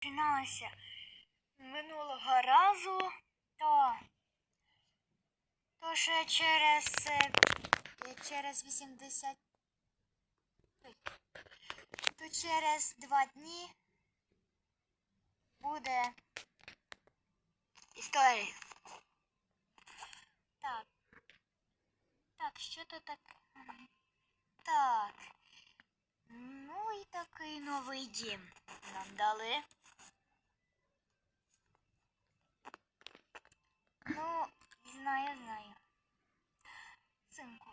починалася минулого разу, то, то ще через, е, через 80, то через два дні буде історія. Так. Так, що то так? Так. Ну і такий новий дім нам дали. Ну, знаю, знаю. Синку,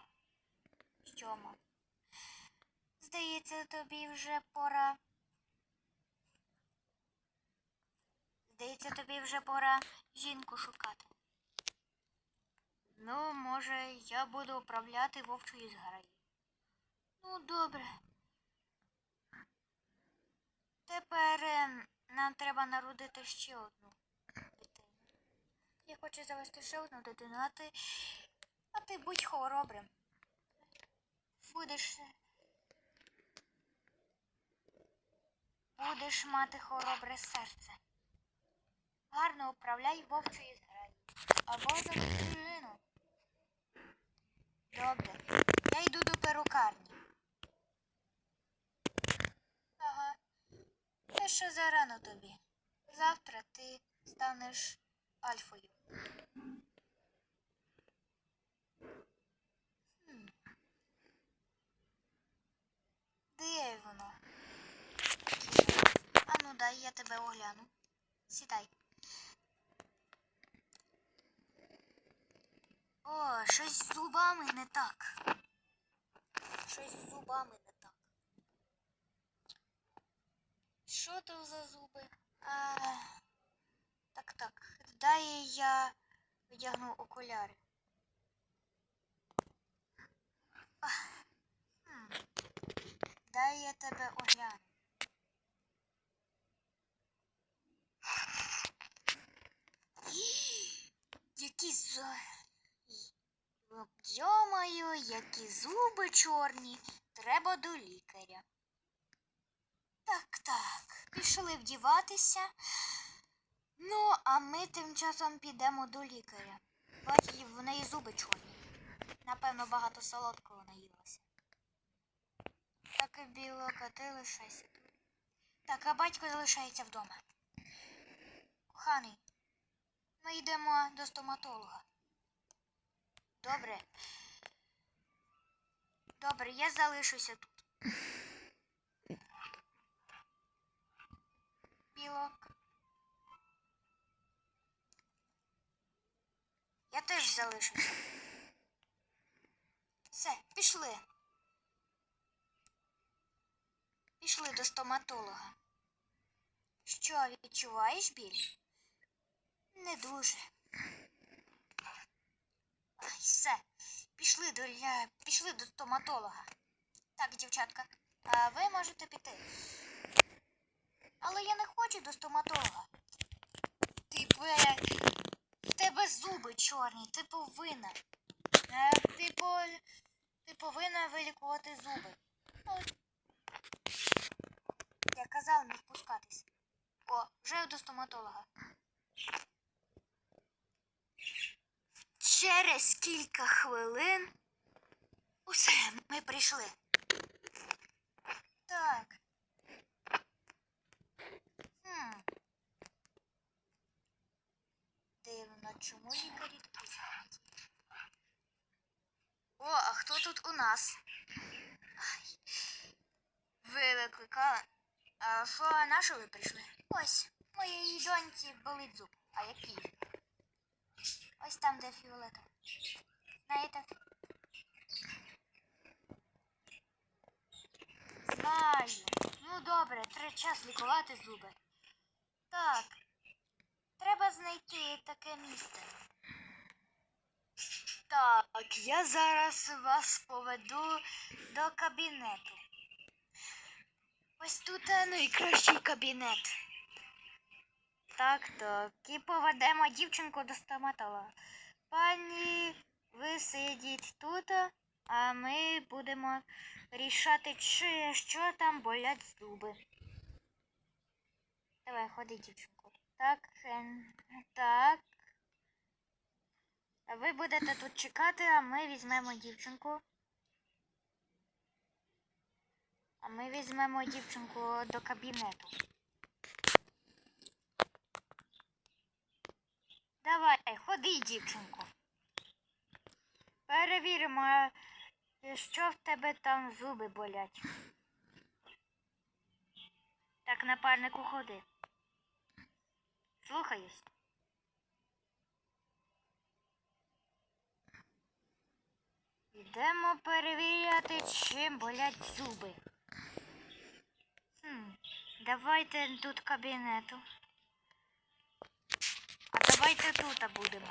що ма? Здається, тобі вже пора. Здається, тобі вже пора жінку шукати. Ну, може, я буду управляти вовчою зграї. Ну, добре. Тепер ем, нам треба народити ще одну. Я хочу завести ще одну дитину, а ти. А ти будь хоробрим. Будеш. Будеш мати хоробре серце. Гарно управляй вовчою зграї. Або за дружину. Добре. Я йду до перукарні. Ага. Я ще зарано тобі. Завтра ти станеш альфою. Хм. Де воно? А ну дай я тебе огляну. Сідай. О, щось з зубами не так. Щось з зубами не так. Що то за зуби? А, так, так. Дай я одягну окуляри. Дай я тебе огляну. Які зо... Йомаю, які зуби чорні. Треба до лікаря. Так, так, пішли вдіватися. Ну, а ми тим часом підемо до лікаря. Бач, і в неї зуби чорні. Напевно, багато солодкого наїлася. Так і білока, ти лишайся тут. Так, а батько залишається вдома. Коханий, ми йдемо до стоматолога. Добре. Добре, я залишуся тут. Білок. Теж залишуся. Все, пішли. Пішли до стоматолога. Що, відчуваєш біль? Не дуже. Ай, все. Пішли до пішли до стоматолога. Так, дівчатка, а ви можете піти. Але я не хочу до стоматолога. Ти бе... В тебе зуби чорні, ти повинна. Е, ти, по... ти повинна вилікувати зуби. Ну, Я казала не впускатись. О, вже до стоматолога. Через кілька хвилин усе, ми прийшли. Так. Хм. Дивно, чому лікарі тут? О, а хто тут у нас? Ай. Ви викликали? А що, на що ви прийшли? Ось, моїй доньці болить зуб. А який? Ось там, де фіолета. Знаєте? Знаю. Ну добре, треба час лікувати зуби. Знайти таке місце. Так, я зараз вас поведу до кабінету. Ось тут е, найкращий кабінет. Так, так. І поведемо дівчинку до стоматолога. Пані, ви сидіть тут, а ми будемо рішати, чи що там болять зуби. Давай, ходи, дівчинку. Так, е, так. Ви будете тут чекати, а ми візьмемо дівчинку. А ми візьмемо дівчинку до кабінету. Давай, ходи, дівчинку. Перевіримо, що в тебе там зуби болять. Так, напарнику ходи. Слухаюсь. Йдемо перевіряти, чим болять зуби. Хм, давайте тут кабінету. А давайте тут будемо.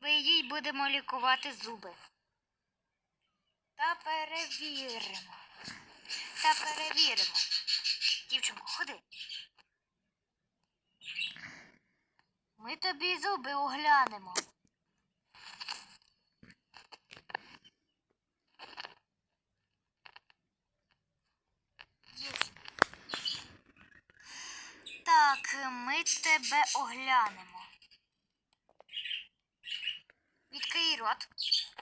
Ми їй будемо лікувати зуби. Та перевіримо. Та перевіримо. Дівчинку, ходи. Ми тобі зуби оглянемо. Так, ми тебе оглянемо. Відкрий рот.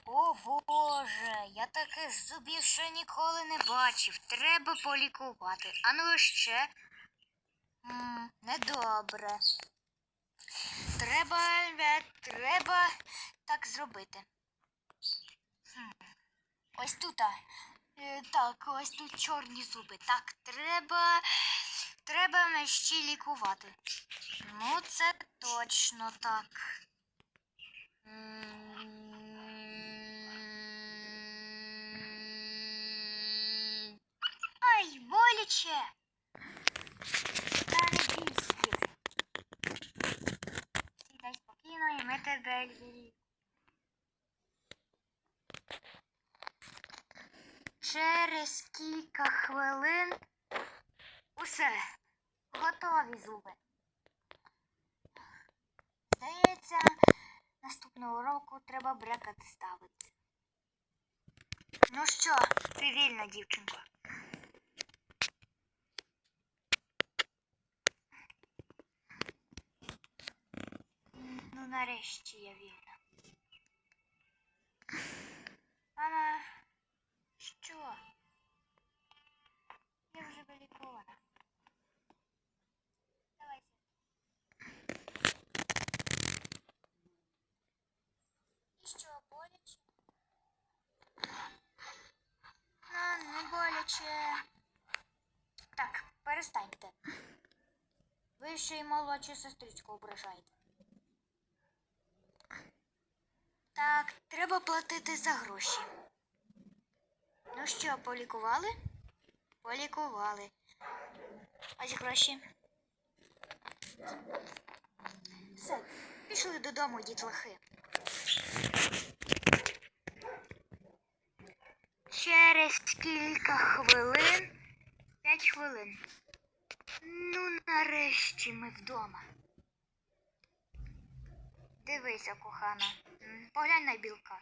О Боже, я таких зубів ще ніколи не бачив. Треба полікувати. А ну ще. недобре. Треба, треба так зробити. Хм. Ось тут. а. Е, Так, ось тут чорні зуби. Так, треба. Треба ще лікувати. Ну, це точно так. М. Ай, боляче. Та не бійся, дівчинко. Сідай спокійно і ми тебе лікуємо. Через кілька хвилин усе. Готові зуби. Здається, наступного року треба брекати ставити. Ну що, ти вільна, дівчинко. Ну, нарешті я вільна. Мама, що? Я вже вилікована. Давай. І що, боляче? А, не. Так, перестаньте. Ви ще й молодшу сестричку ображаєте. Так, треба платити за гроші. Ну що, полікували? Полікували. Ось гроші. Все, пішли додому, дітлахи. Через кілька хвилин. П'ять хвилин. Ну, нарешті ми вдома. Дивися, кохана. Поглянь на білка.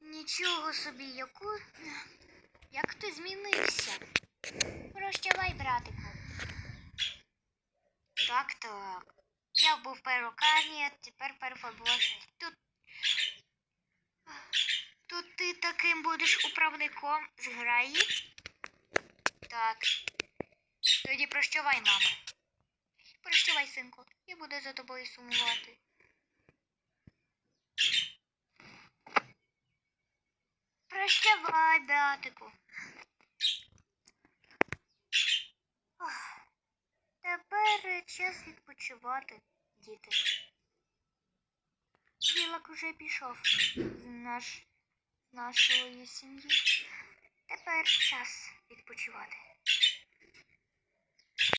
Нічого собі, яку. Як ти змінився? Прощавай, братику. Так, так. Я був перукарні, тепер перефарбувався. Тут. Тут ти таким будеш управником з граї? Так. Тоді прощавай, мамо. Прощавай, синку. Я буду за тобою сумувати. Прощавай, братику. Ох, Тепер час відпочивати, діти. Білок уже пішов з наш, нашої сім'ї. Тепер час відпочивати.